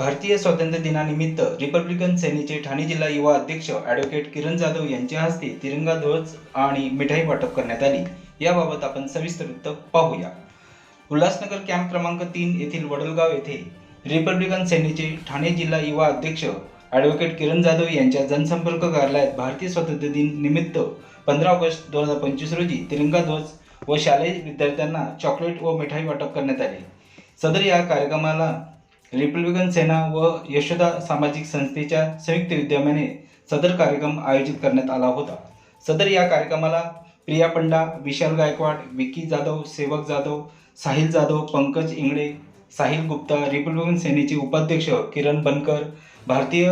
भारतीय स्वातंत्र्य दिनानिमित्त रिपब्लिकन सेनेचे ठाणे जिल्हा युवा अध्यक्ष ॲडव्होकेट किरण जाधव यांच्या हस्ते तिरंगा ध्वज आणि मिठाई वाटप करण्यात आली. याबाबत आपण सविस्तर वृत्त पाहूया. उल्हासनगर कॅम्प क्रमांक तीन येथील वडलगाव येथे रिपब्लिकन सेनेचे ठाणे जिल्हा युवा अध्यक्ष ॲडव्होकेट किरण जाधव यांच्या जनसंपर्क कार्यालयात भारतीय स्वातंत्र्य दिन निमित्त पंधरा ऑगस्ट दोन हजार पंचवीस रोजी तिरंगा ध्वज व शालेय विद्यार्थ्यांना चॉकलेट व मिठाई वाटप करण्यात आले. सदर या कार्यक्रमाला रिपब्लिकन सेना व यशोदा सामाजिक संस्थेच्या संयुक्त विद्यमाने सदर कार्यक्रम आयोजित करण्यात आला होता. सदर या कार्यक्रमाला प्रिया पंडा विशाल गायकवाड विकी जाधव सेवक जाधव साहिल जाधव पंकज इंगळे साहिल गुप्ता रिपब्लिकन सेनेचे उपाध्यक्ष किरण बनकर भारतीय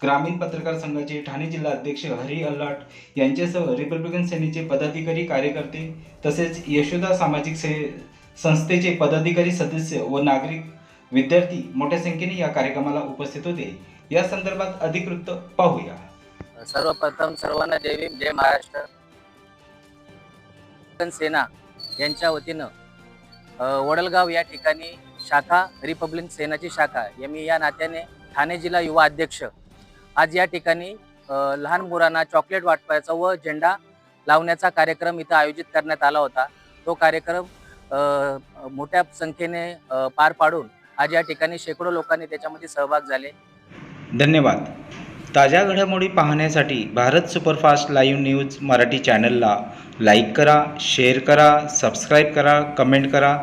ग्रामीण पत्रकार संघाचे ठाणे जिल्हा अध्यक्ष हरी अल्लाट यांच्यासह रिपब्लिकन सेनेचे पदाधिकारी कार्यकर्ते तसेच यशोदा सामाजिक से संस्थेचे पदाधिकारी सदस्य व नागरिक विद्यार्थी मोठ्या संख्येने या कार्यक्रमाला उपस्थित होते. या संदर्भात अधिक वृत्त पाहूया. सर्वप्रथम सर्वांना जय भीम जय महाराष्ट्र. सेना यांच्या वतीनं वडलगाव या ठिकाणी शाखा रिपब्लिक सेनाची शाखा या मी या नात्याने ठाणे जिल्हा युवा अध्यक्ष आज या ठिकाणी लहान मुलांना चॉकलेट वाटपायचा व झेंडा लावण्याचा कार्यक्रम इथं आयोजित करण्यात आला होता. तो कार्यक्रम मोठ्या संख्येने पार पाडून आज या ठिकाणी शेकडो लोकांनी त्याच्यामध्ये सहभाग झाले. धन्यवाद. ताज्या घडामोडी पाहण्यासाठी Bharat superfast live news Marathi चॅनलला लाईक करा शेअर करा सबस्क्राईब करा कमेंट करा.